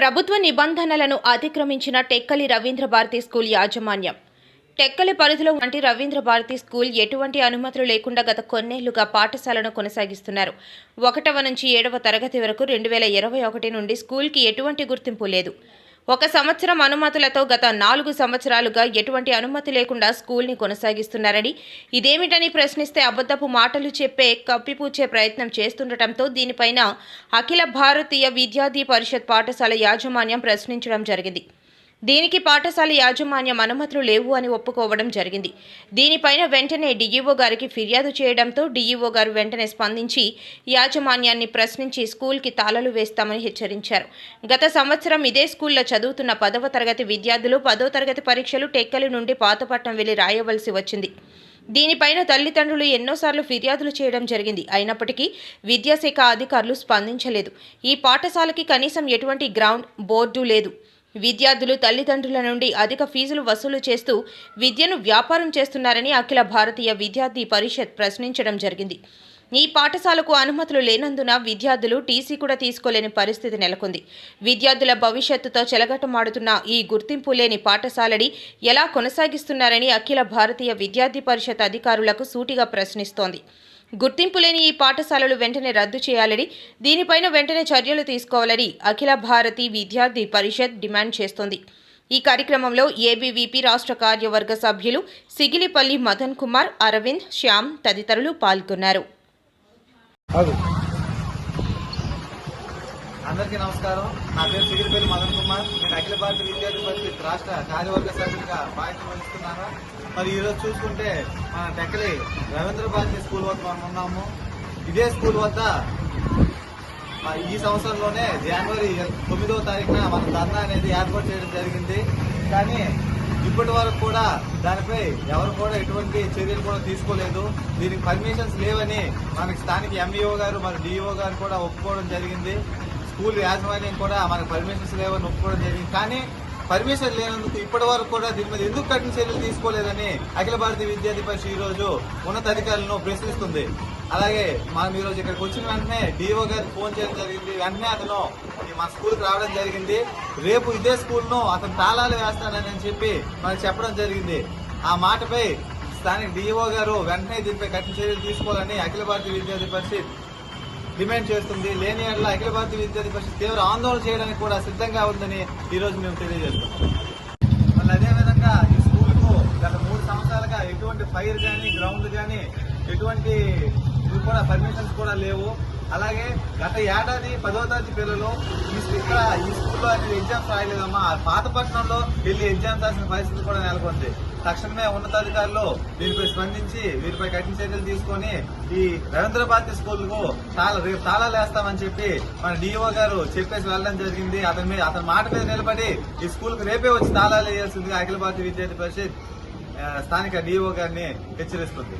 ప్రభుత్వ నిబంధనలను అతిక్రమించిన టెక్కలి రవీంద్ర భారతి స్కూల్ యాజమాన్యం. టెక్కలి పరిధిలో వంటి రవీంద్ర భారతి స్కూల్ ఎటువంటి అనుమతులు లేకుండా గత కొన్నేళ్ళుగా పాఠశాలను కొనసాగిస్తున్నారు. ఒకటవ నుంచి ఏడవ తరగతి వరకు రెండు వేల ఇరవై ఒకటి నుండి స్కూల్కి ఎటువంటి గుర్తింపు లేదు. ఒక సంవత్సరం అనుమతులతో గత నాలుగు సంవత్సరాలుగా ఎటువంటి అనుమతి లేకుండా స్కూల్ని కొనసాగిస్తున్నారని. ఇదేమిటని ప్రశ్నిస్తే అబద్ధపు మాటలు చెప్పే కప్పిపూచే ప్రయత్నం చేస్తుండటంతో దీనిపైన అఖిల భారతీయ విద్యార్థి పరిషత్ పాఠశాల యాజమాన్యం ప్రశ్నించడం జరిగింది. దీనికి పాఠశాల యాజమాన్యం అనుమతులు లేవు అని ఒప్పుకోవడం జరిగింది. దీనిపైన వెంటనే డిఈఓ గారికి ఫిర్యాదు చేయడంతో డిఈఓ గారు వెంటనే స్పందించి యాజమాన్యాన్ని ప్రశ్నించి స్కూల్కి తాళాలు వేస్తామని హెచ్చరించారు. గత సంవత్సరం ఇదే స్కూల్లో చదువుతున్న పదవ తరగతి విద్యార్థులు పదో తరగతి పరీక్షలు టెక్కలి నుండి పాతపట్నం వెళ్ళి రాయవలసి వచ్చింది. దీనిపైన తల్లిదండ్రులు ఎన్నోసార్లు ఫిర్యాదులు చేయడం జరిగింది. అయినప్పటికీ విద్యాశాఖ అధికారులు స్పందించలేదు. ఈ పాఠశాలకి కనీసం ఎటువంటి గ్రౌండ్ బోర్డు లేదు. విద్యార్థులు తల్లిదండ్రుల నుండి అధిక ఫీజులు వసూలు చేస్తూ విద్యను వ్యాపారం చేస్తున్నారని అఖిల భారతీయ విద్యార్థి పరిషత్ ప్రశ్నించడం జరిగింది. ఈ పాఠశాలకు అనుమతులు లేనందున విద్యార్థులు టీసీ కూడా తీసుకోలేని పరిస్థితి నెలకొంది. విద్యార్థుల భవిష్యత్తుతో చెలగటమాడుతున్న ఈ గుర్తింపు లేని పాఠశాలని ఎలా కొనసాగిస్తున్నారని అఖిల భారతీయ విద్యార్థి పరిషత్ అధికారులకు సూటిగా ప్రశ్నిస్తోంది. గుర్తింపు లేని ఈ పాఠశాలలు వెంటనే రద్దు చేయాలని దీనిపైన వెంటనే చర్యలు తీసుకోవాలని అఖిల భారతి విద్యార్థి పరిషత్ డిమాండ్ చేస్తోంది. ఈ కార్యక్రమంలో ఏబీవీపీ రాష్ట్ర కార్యవర్గ సభ్యులు సిగిలిపల్లి మదన్ కుమార్ అరవింద్ శ్యామ్ తదితరులు పాల్గొన్నారు. అందరికీ నమస్కారం. నా పేరు సిగిరిపల్లి మదన్ కుమార్. నేను అఖిల భారత విద్యార్థి పరిషత్ రాష్ట్ర కార్యవర్గ సభ్యుడిగా బాధ్యత వహిస్తున్నాను. మరి ఈరోజు చూసుకుంటే మన టెక్కలి రవీంద్ర భారతి స్కూల్ వద్ద మనం ఉన్నాము. ఇదే స్కూల్ వద్ద ఈ సంవత్సరంలోనే జనవరి తొమ్మిదవ తారీఖున మన ధర్నా అనేది ఏర్పాటు చేయడం జరిగింది. కానీ ఇప్పటి వరకు కూడా దానిపై ఎవరు కూడా ఎటువంటి చర్యలు కూడా తీసుకోలేదు. దీనికి పర్మిషన్స్ లేవని మనకి స్థానిక ఎంఈఓ గారు మరి డిఈఓ గారు కూడా ఒప్పుకోవడం జరిగింది. స్కూల్ యాజమాన్యం కూడా మనకు పర్మిషన్స్ లేవని ఒప్పుకోవడం జరిగింది. కానీ పర్మిషన్ లేనందుకు ఇప్పటి వరకు కూడా దీని మీద ఎందుకు కఠిన చర్యలు తీసుకోలేదని అఖిల భారతీయ విద్యార్థి పరిషత్ ఈ రోజు ఉన్నతాధికారులను ప్రశ్నిస్తుంది. అలాగే మనం ఈ రోజు ఇక్కడికి వచ్చిన వెంటనే డిఓ గారికి ఫోన్ చేయడం జరిగింది. వెంటనే అతను మా స్కూల్కి రావడం జరిగింది. రేపు ఇదే స్కూల్ను అతను తాళాలు వేస్తానని చెప్పి మనకు చెప్పడం జరిగింది. ఆ మాటపై స్థానిక డిఓ గారు వెంటనే దీనిపై కఠిన చర్యలు తీసుకోవాలని అఖిల భారతీయ విద్యార్థి పరిషత్ డిమాండ్ చేస్తుంది. లేని ఎడల అఖిల భారతీయ విద్యార్థి పరిషత్ తీవ్ర ఆందోళన చేయడానికి కూడా సిద్ధంగా ఉందని ఈ రోజు మేము తెలియజేస్తున్నాం. మళ్ళీ అదేవిధంగా ఈ స్కూల్కు గత మూడు సంవత్సరాలుగా ఎటువంటి ఫైర్ కానీ గ్రౌండ్ కానీ ఎటువంటి కూడా పర్మిషన్స్ కూడా లేవు. అలాగే గత ఏడాది పదో తరగతి పిల్లలు ఈ ఇక్కడ ఈ స్కూల్లో అనేది ఎగ్జామ్స్ రాయలేదమ్మా. పాతపట్నంలో వెళ్ళి ఎగ్జామ్స్ రాసిన పరిస్థితి కూడా నెలకొంది. తక్షణమే ఉన్నతాధికారులు దీనిపై స్పందించి వీరిపై కఠిన చర్యలు తీసుకొని ఈ రవీంద్ర భారతి స్కూల్కు రేపు తాళాలు వేస్తామని చెప్పి మన డిఓ గారు చెప్పేసి వెళ్ళడం జరిగింది. అతని మీద అతని మాట మీద నిలబడి ఈ స్కూల్కు రేపే వచ్చి తాళాలు వేయాల్సిందిగా అఖిల భారతీయ విద్యార్థి పరిషత్ స్థానిక డిఓ గారిని హెచ్చరిస్తుంది.